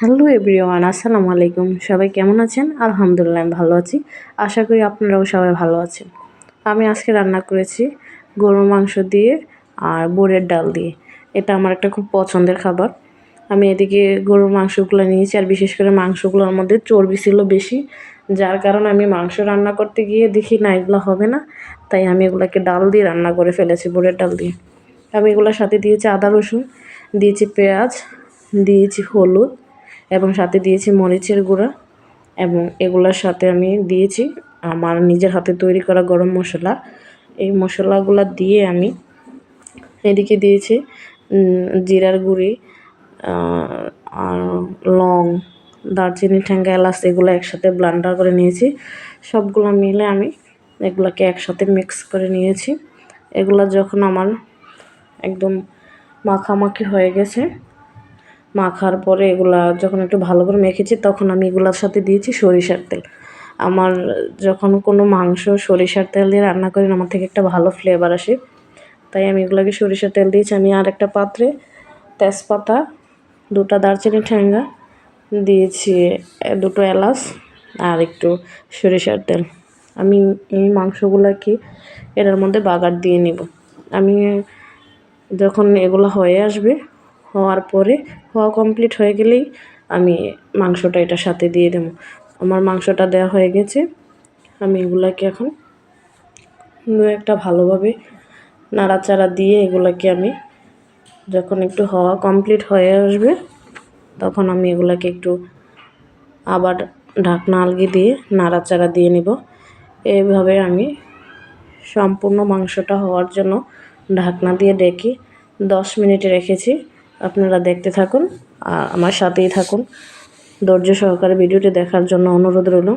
Hello everyone, আসসালামু আলাইকুম। সবাই কেমন আছেন? আলহামদুলিল্লাহ, আমি ভালো আছি। আশা করি আপনারাও সবাই ভালো আছেন। আমি আজকে রান্না করেছি গরুর মাংস দিয়ে আর বোরের ডাল দিয়ে। এটা আমার একটা খুব পছন্দের খাবার। আমি এদিকে গরুর মাংসগুলো নিয়েছি আর বিশেষ করে মাংসগুলোর মধ্যে চর্বি ছিল বেশি, যার কারণে আমি মাংস রান্না করতে গিয়ে দেখি না, এগুলো হবে না। তাই আমি এগুলোকে ডাল দিয়ে রান্না করে ফেলেছি, বোরের ডাল দিয়ে। আমি এগুলোর সাথে দিয়েছি আদা রসুন, দিয়েছি পেঁয়াজ, দিয়েছি হলুদ এবং সাথে দিয়েছি মরিচের গুঁড়া এবং এগুলোর সাথে আমি দিয়েছি আমার নিজের হাতে তৈরি করা গরম মশলা। এই মশলাগুলো দিয়ে আমি এদিকে দিয়েছি জিরার গুঁড়ি আর লং, দারচিনি ঠ্যাঙ্গা এলাচ, এগুলো একসাথে ব্লান্ডার করে নিয়েছি। সবগুলো মিলে আমি এগুলোকে একসাথে মিক্স করে নিয়েছি। এগুলো যখন আমার একদম মাখামাখি হয়ে গেছে মাখার পরে এগুলা যখন একটু ভালো করে মেখেছি, তখন আমি এগুলোর সাথে দিয়েছি সরিষার তেল। আমার যখন কোনো মাংস সরিষার তেল দিয়ে রান্না করি, আমার থেকে একটা ভালো ফ্লেভার আসে। তাই আমি এগুলোকে সরিষার তেল দিয়েছি। আমি আর একটা পাত্রে তেজপাতা, দুটা দারচিনি ঠ্যাঙ্গা দিয়েছি দুটো এলাচ আর একটু সরিষার তেল। আমি এই মাংসগুলোকে এটার মধ্যে বাগার দিয়ে নিব। আমি যখন এগুলো হয়ে আসবে হওয়ার পরে হওয়া কমপ্লিট হয়ে গেলেই আমি মাংসটা এটার সাথে দিয়ে দেবো। আমার মাংসটা দেওয়া হয়ে গেছে। আমি এগুলাকে এখন দু একটা ভালোভাবে নাড়াচাড়া দিয়ে এগুলাকে আমি যখন একটু হওয়া কমপ্লিট হয়ে আসবে, তখন আমি এগুলাকে একটু আবার ঢাকনা আলগি দিয়ে নাড়াচাড়া দিয়ে নিব। এইভাবে আমি সম্পূর্ণ মাংসটা হওয়ার জন্য ঢাকনা দিয়ে ডেকে দশ মিনিট রেখেছি। আপনারা দেখতে থাকুন, আর আমার সাথেই থাকুন। ধৈর্য সহকারে ভিডিওটি দেখার জন্য অনুরোধ রইল।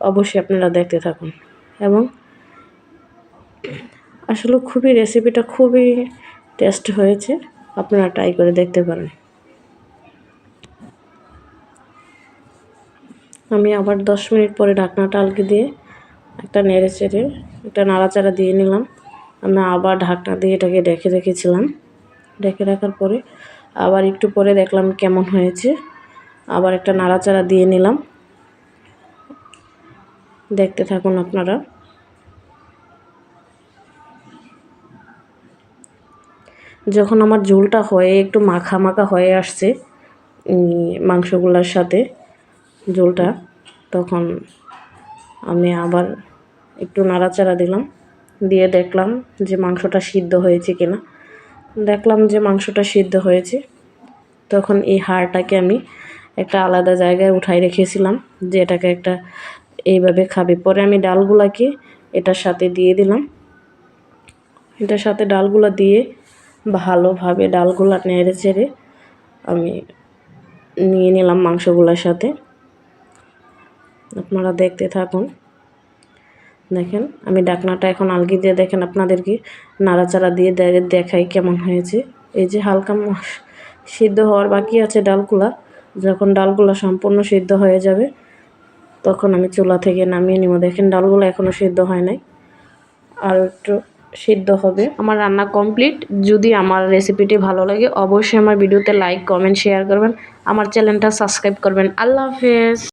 অবশ্যই আপনারা দেখতে থাকুন। এবং আসলে খুবই রেসিপিটা খুবই টেস্ট হয়েছে, আপনারা ট্রাই করে দেখতে পারেন। আমি আবার দশ মিনিট পরে ঢাকনাটা আলকে দিয়ে একটা নেড়ে চেড়ে একটা নাড়াচাড়া দিয়ে নিলাম। আমি আবার ঢাকনা দিয়ে এটাকে ডেকে রেখেছিলাম। ডেকে রাখার পরে আবার একটু পরে দেখলাম কেমন হয়েছে। আবার একটা নাড়াচাড়া দিয়ে নিলাম। দেখতে থাকুন আপনারা। যখন আমার ঝোলটা হয়ে একটু মাখা মাখা হয়ে আসছে মাংসগুলোর সাথে ঝোলটা, তখন আমি আবার একটু নাড়াচাড়া দিলাম। দিয়ে দেখলাম যে মাংসটা সিদ্ধ হয়েছে কিনা। দেখলাম যে মাংসটা সিদ্ধ হয়েছে। তখন এই হাড়টাকে আমি একটা আলাদা জায়গায় উঠাই রেখেছিলাম যে এটাকে একটা এইভাবে খাবে। পরে আমি ডালগুলাকে এটার সাথে দিয়ে দিলাম। এটার সাথে ডালগুলা দিয়ে ভালোভাবে ডালগুলা নেড়ে চেড়ে আমি নিয়ে নিলাম মাংসগুলোর সাথে। আপনারা দেখতে থাকুন। দেখেন, আমি ডাকনাটা এখন আলগি দিয়ে দেখেন আপনাদেরকে নাড়াচাড়া দিয়ে দেখাই কেমন হয়েছে। এই যে হালকা সিদ্ধ হওয়ার বাকি আছে ডালগুলা। যখন ডালগুলা সম্পূর্ণ সিদ্ধ হয়ে যাবে, তখন আমি চুলা থেকে নামিয়ে নিব। দেখেন ডালগুলো এখনও সিদ্ধ হয় নাই। আর একটু সিদ্ধ হবে। আমার রান্না কমপ্লিট। যদি আমার রেসিপিটি ভালো লাগে, অবশ্যই আমার ভিডিওতে লাইক, কমেন্ট, শেয়ার করবেন। আমার চ্যানেলটা সাবস্ক্রাইব করবেন। আল্লাহ হাফেজ।